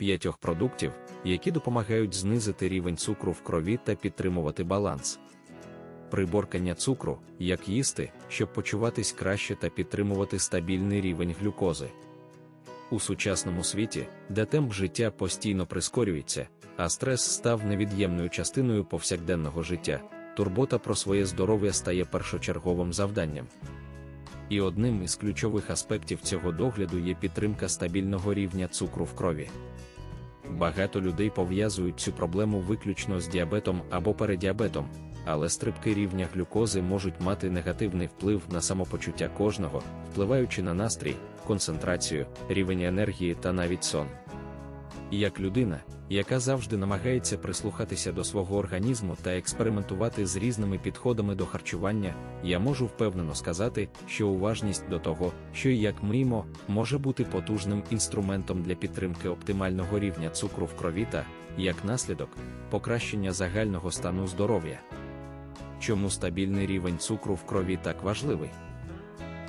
п'ятьох продуктів, які допомагають знизити рівень цукру в крові та підтримувати баланс. Приборкання цукру, як їсти, щоб почуватись краще та підтримувати стабільний рівень глюкози. У сучасному світі, де темп життя постійно прискорюється, а стрес став невід'ємною частиною повсякденного життя, турбота про своє здоров'я стає першочерговим завданням. І одним із ключових аспектів цього догляду є підтримка стабільного рівня цукру в крові. Багато людей пов'язують цю проблему виключно з діабетом або передіабетом, але стрибки рівня глюкози можуть мати негативний вплив на самопочуття кожного, впливаючи на настрій, концентрацію, рівень енергії та навіть сон. І як людина, яка завжди намагається прислухатися до свого організму та експериментувати з різними підходами до харчування, я можу впевнено сказати, що уважність до того, що і як мимо, може бути потужним інструментом для підтримки оптимального рівня цукру в крові та, як наслідок, покращення загального стану здоров'я. Чому стабільний рівень цукру в крові так важливий?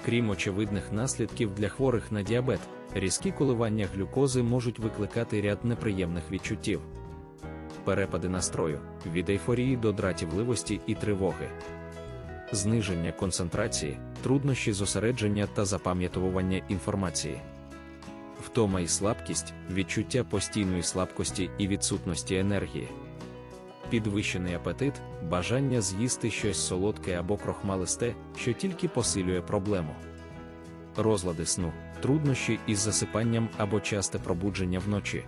Крім очевидних наслідків для хворих на діабет, різкі коливання глюкози можуть викликати ряд неприємних відчуттів. Перепади настрою від ейфорії до дратівливості і тривоги, зниження концентрації, труднощі зосередження та запам'ятовування інформації, втома і слабкість, відчуття постійної слабкості і відсутності енергії підвищений апетит, бажання з'їсти щось солодке або крохмалисте, що тільки посилює проблему. Розлади сну, труднощі із засипанням або часте пробудження вночі.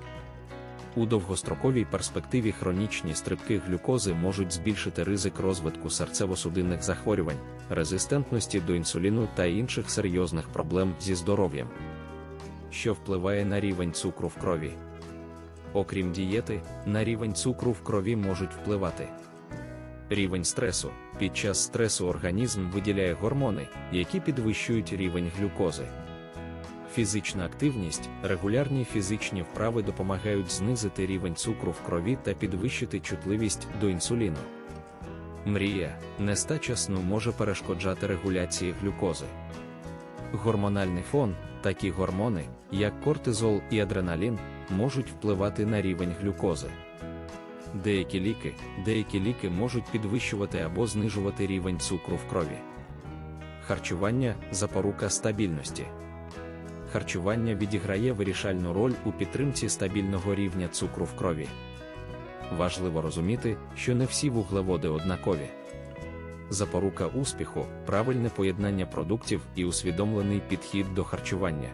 У довгостроковій перспективі хронічні стрибки глюкози можуть збільшити ризик розвитку серцево-судинних захворювань, резистентності до інсуліну та інших серйозних проблем зі здоров'ям, що впливає на рівень цукру в крові. Окрім дієти, на рівень цукру в крові можуть впливати. Рівень стресу. Під час стресу організм виділяє гормони, які підвищують рівень глюкози. Фізична активність, регулярні фізичні вправи допомагають знизити рівень цукру в крові та підвищити чутливість до інсуліну. Мрія, нестача сну може перешкоджати регуляції глюкози. Гормональний фон, такі гормони, як кортизол і адреналін, можуть впливати на рівень глюкози. Деякі ліки, деякі ліки можуть підвищувати або знижувати рівень цукру в крові. Харчування запорука стабільності. Харчування відіграє вирішальну роль у підтримці стабільного рівня цукру в крові. Важливо розуміти, що не всі вуглеводи однакові. Запорука успіху, правильне поєднання продуктів і усвідомлений підхід до харчування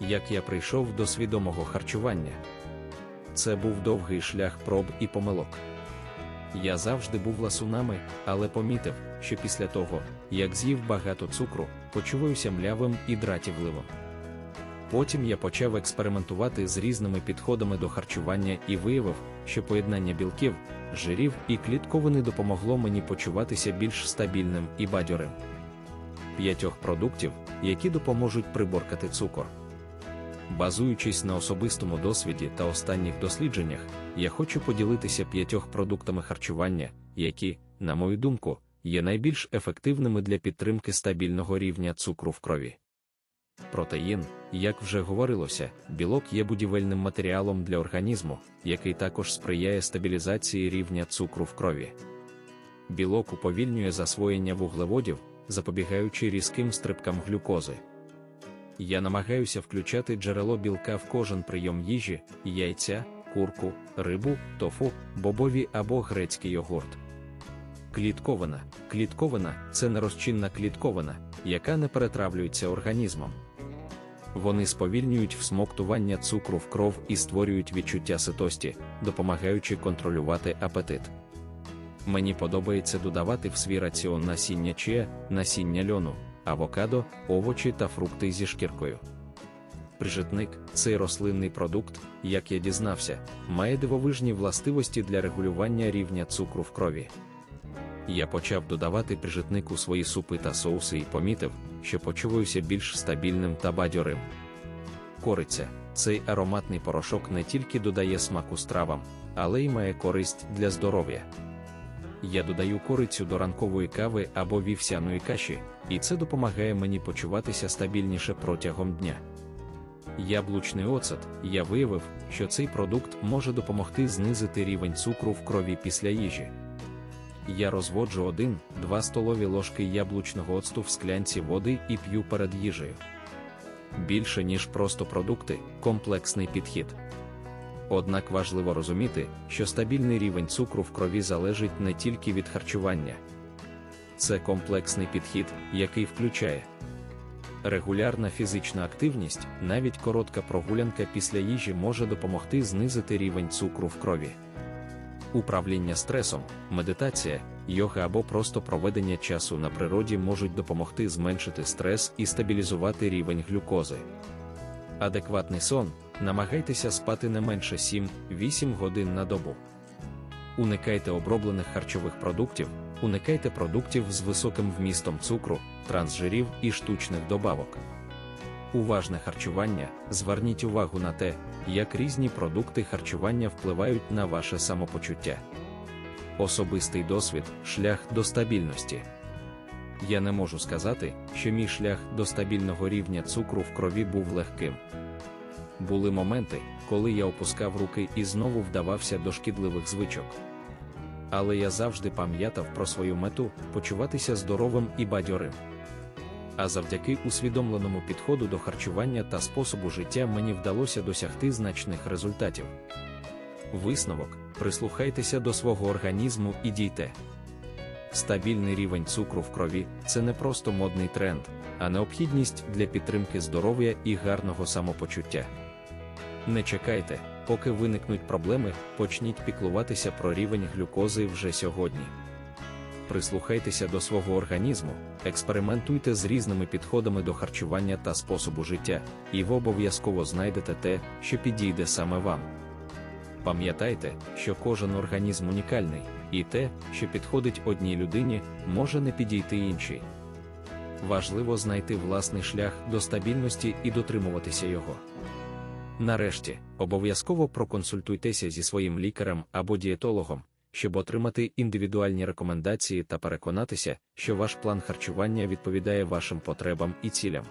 як я прийшов до свідомого харчування. Це був довгий шлях проб і помилок. Я завжди був ласунами, але помітив, що після того, як з'їв багато цукру, почуваюся млявим і дратівливим. Потім я почав експериментувати з різними підходами до харчування і виявив, що поєднання білків, жирів і клітковини допомогло мені почуватися більш стабільним і бадьорим. П'ятьох продуктів, які допоможуть приборкати цукор. Базуючись на особистому досвіді та останніх дослідженнях, я хочу поділитися п'ятьох продуктами харчування, які, на мою думку, є найбільш ефективними для підтримки стабільного рівня цукру в крові. Протеїн, як вже говорилося, білок є будівельним матеріалом для організму, який також сприяє стабілізації рівня цукру в крові. Білок уповільнює засвоєння вуглеводів, запобігаючи різким стрибкам глюкози. Я намагаюся включати джерело білка в кожен прийом їжі, яйця, курку, рибу, тофу, бобові або грецький йогурт. Клітковина. Клітковина це нерозчинна клітковина, яка не перетравлюється організмом. Вони сповільнюють всмоктування цукру в кров і створюють відчуття ситості, допомагаючи контролювати апетит. Мені подобається додавати в свій раціон насіння чия, насіння льону авокадо, овочі та фрукти зі шкіркою. Прижитник цей рослинний продукт, як я дізнався, має дивовижні властивості для регулювання рівня цукру в крові. Я почав додавати прижитник у свої супи та соуси і помітив, що почуваюся більш стабільним та бадьорим. Кориця цей ароматний порошок не тільки додає смаку стравам, але й має користь для здоров'я. Я додаю корицю до ранкової кави або вівсяної каші, і це допомагає мені почуватися стабільніше протягом дня. Яблучний оцет, я виявив, що цей продукт може допомогти знизити рівень цукру в крові після їжі. Я розводжу 1-2 столові ложки яблучного оцту в склянці води і п'ю перед їжею. Більше ніж просто продукти, комплексний підхід. Однак важливо розуміти, що стабільний рівень цукру в крові залежить не тільки від харчування. Це комплексний підхід, який включає регулярна фізична активність, навіть коротка прогулянка після їжі може допомогти знизити рівень цукру в крові. Управління стресом, медитація, йога або просто проведення часу на природі можуть допомогти зменшити стрес і стабілізувати рівень глюкози. Адекватний сон намагайтеся спати не менше 7-8 годин на добу. Уникайте оброблених харчових продуктів, уникайте продуктів з високим вмістом цукру, трансжирів і штучних добавок. Уважне харчування. Зверніть увагу на те, як різні продукти харчування впливають на ваше самопочуття. Особистий досвід шлях до стабільності. Я не можу сказати, що мій шлях до стабільного рівня цукру в крові був легким. Були моменти, коли я опускав руки і знову вдавався до шкідливих звичок. Але я завжди пам'ятав про свою мету почуватися здоровим і бадьорим. А завдяки усвідомленому підходу до харчування та способу життя мені вдалося досягти значних результатів. Висновок: прислухайтеся до свого організму і дійте. Стабільний рівень цукру в крові це не просто модний тренд, а необхідність для підтримки здоров'я і гарного самопочуття. Не чекайте, поки виникнуть проблеми, почніть піклуватися про рівень глюкози вже сьогодні. Прислухайтеся до свого організму, експериментуйте з різними підходами до харчування та способу життя, і ви обов'язково знайдете те, що підійде саме вам. Пам'ятайте, що кожен організм унікальний, і те, що підходить одній людині, може не підійти іншій. Важливо знайти власний шлях до стабільності і дотримуватися його. Нарешті, обов'язково проконсультуйтеся зі своїм лікарем або дієтологом, щоб отримати індивідуальні рекомендації та переконатися, що ваш план харчування відповідає вашим потребам і цілям.